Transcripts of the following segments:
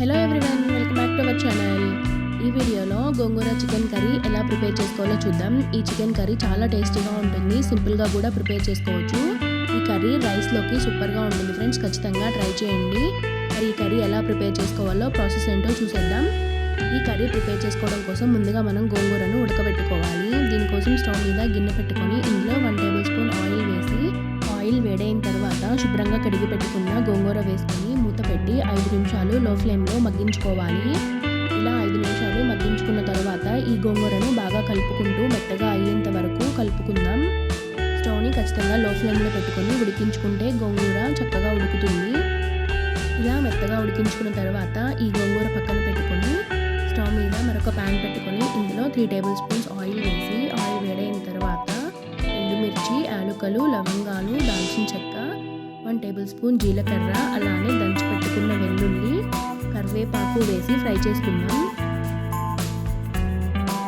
Hello everyone welcome back to our channel ఈ వీడియోలో gongura chicken curry ఎలా ప్రిపేర్ చేసుకోవాలో చూద్దాం. ఈ చికెన్ కర్రీ చాలా టేస్టీగా ఉంటుంది సింపుల్గా కూడా ప్రిపేర్ చేసుకోవచ్చు. ఈ కర్రీ రైస్లోకి సూపర్గా ఉంటుంది ఫ్రెండ్స్ ఖచ్చితంగా ట్రై చేయండి. మరి ఈ కర్రీ ఎలా ప్రిపేర్ చేసుకోవాలో ప్రాసెస్ ఏంటో చూసేద్దాం. ఈ కర్రీ ప్రిపేర్ చేసుకోవడం కోసం ముందుగా మనం గోంగూరను ఉడకబెట్టుకోవాలి. దీనికోసం స్టవ్ మీద గిన్నె పెట్టుకొని ఇందులో వన్ టేబుల్ స్పూన్ ఆయిల్ వేసి ఆయిల్ వేడైన తర్వాత శుభ్రంగా కడిగి పెట్టుకున్న గోంగూర వేసుకొని పెట్టి ఐదు నిమిషాలు లో ఫ్లేమ్లో మగ్గించుకోవాలి. ఇలా ఐదు నిమిషాలు మగ్గించుకున్న తర్వాత ఈ గోంగూరను బాగా కలుపుకుంటూ మెత్తగా అయ్యేంత వరకు కలుపుకుందాం. స్టవ్ని ఖచ్చితంగా లో ఫ్లేమ్లో పెట్టుకొని ఉడికించుకుంటే గోంగూర చక్కగా ఉడుకుతుంది. ఇలా మెత్తగా ఉడికించుకున్న తర్వాత ఈ గోంగూర పక్కన పెట్టుకొని స్టవ్ మీద మరొక ప్యాన్ పెట్టుకొని ఇందులో త్రీ టేబుల్ స్పూన్స్ ఆయిల్ వేసి ఆయిల్ వేడైన తర్వాత ఎండుమిర్చి యాలుకలు లవంగాలు దాల్చిన చెక్క వన్ టేబుల్ స్పూన్ జీలకర్ర అలానే దంచి పెట్టుకున్న వెల్లుల్లి కరివేపాకు వేసి ఫ్రై చేసుకుందాం.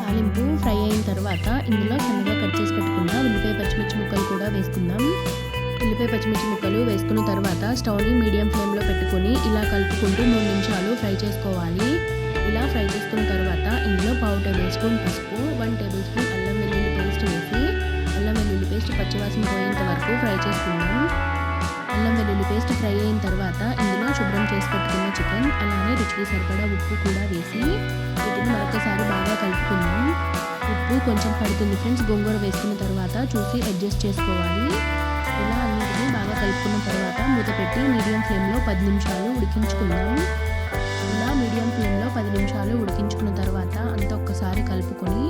తాలింపు ఫ్రై అయిన తర్వాత ఇందులో సన్నగా కట్ చేసి పెట్టుకున్న ఉల్లిపాయ పచ్చిమిర్చి ముక్కలు కూడా వేసుకుందాం. ఉల్లిపాయ పచ్చిమిర్చి ముక్కలు వేసుకున్న తర్వాత స్టవ్ని మీడియం ఫ్లేమ్లో పెట్టుకొని ఇలా కలుపుకుంటూ మూడు నిమిషాలు ఫ్రై చేసుకోవాలి. ఇలా ఫ్రై చేసుకున్న తర్వాత ఇందులో పావు టేబుల్ స్పూన్ పసుపు వన్ టేబుల్ స్పూన్ అల్లం వెల్లుల్లి పేస్ట్ వేసి అల్లం వెల్లుల్లి పేస్ట్ పచ్చివాసన పోయేంత వరకు ఫ్రై చేసుకుందాం. అల్లం పేస్ట్ ఫ్రై అయిన తర్వాత ఇందులో శుభ్రం చేసి పెట్టుకున్న చికెన్ అలానే రుచికి సరిపడా ఉప్పు కూడా వేసి వీటిని మరొకసారి బాగా కలుపుకుందాం. ఉప్పు కొంచెం పడుతుంది ఫ్రెండ్స్ గోంగూర వేసుకున్న తర్వాత చూసి అడ్జస్ట్ చేసుకోవాలి. ఇలా అన్నింటినీ బాగా కలుపుకున్న తర్వాత మూత పెట్టి మీడియం ఫ్లేమ్లో పది నిమిషాలు ఉడికించుకుందాం. ఇలా మీడియం ఫ్లేమ్లో పది నిమిషాలు ఉడికించుకున్న తర్వాత అంతా ఒక్కసారి కలుపుకొని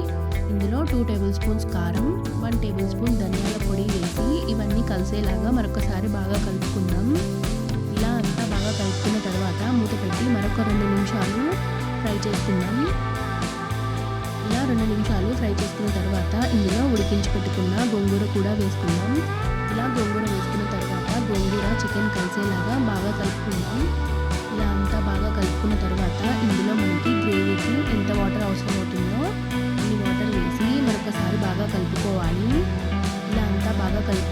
ఇందులో టూ టేబుల్ స్పూన్స్ కారం వన్ టేబుల్ స్పూన్ ధనియాల పొడి వేసి ఇవన్నీ కలిసేలాగా మరొకసారి బాగా కలుపుకుందాం. ఇలా అంతా బాగా కలుపుకున్న తర్వాత మూత పెట్టి మరొక రెండు నిమిషాలు ఫ్రై చేసుకుందాం. ఇలా రెండు నిమిషాలు ఫ్రై చేసుకున్న తర్వాత ఇందులో ఉడికించి పెట్టుకున్న గోంగూర కూడా వేసుకుందాం. ఇలా గోంగూర వేసుకున్న తర్వాత గోంగూర చికెన్ కలిసేలాగా బాగా కలుపుకుందాం. ఇలా అంతా బాగా కలుపుకున్న తర్వాత ఇందులో మనకి గ్రేవీకి ఎంత వాటర్ అవసరం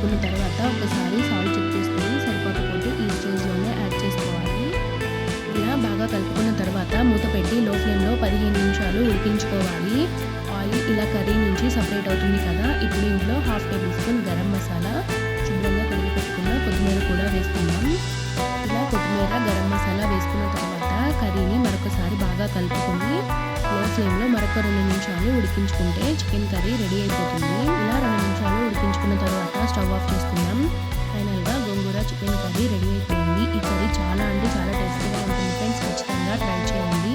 బాగా తర్వాత ఒకసారి సాల్ట్ చెక్ చేసుకొని సరిపోకపోతే ఈ స్టేజ్లోనే యాడ్ చేసుకోవాలి. ఇలా బాగా కలుపుకున్న తర్వాత మూత పెట్టి లో ఫ్లేమ్లో పదిహేను నిమిషాలు ఉడికించుకోవాలి. ఆయిల్ ఇలా కర్రీ నుంచి సపరేట్ అవుతుంది కదా ఇప్పుడు ఇంట్లో half tablespoon garam masala శుభ్రంగా కడిగి పెట్టుకున్న కొత్తిమీర కూడా వేసుకుందాం. ఇలా కొత్తిమీర గరం మసాలా వేసుకున్న తర్వాత కర్రీని మరొకసారి బాగా కలుపుకొని ఫ్లేమ్లో మరొక రెండు నిమిషాలు ఉడికించుకుంటే చికెన్ కర్రీ రెడీ అయిపోతుంది. ఇలా రెండు నిమిషాలు ఉడికించుకున్న తర్వాత స్టవ్ ఆఫ్ చేసుకుందాం. ఫైనల్గా గోంగూర చికెన్ కర్రీ రెడీ అయిపోయింది. ఈ కర్రీ చాలా అంటే చాలా టేస్టీగా ఉంటుంది. ఫ్రెండ్స్ ఖచ్చితంగా ట్రై చేయండి.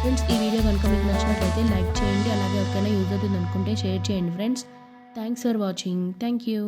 ఫ్రెండ్స్ ఈ వీడియో కనుక మీకు నచ్చినట్లయితే లైక్ చేయండి. అలాగే ఎవరికైనా యూజ్ అవుతుంది అనుకుంటే షేర్ చేయండి friends. Thanks for watching. Thank you.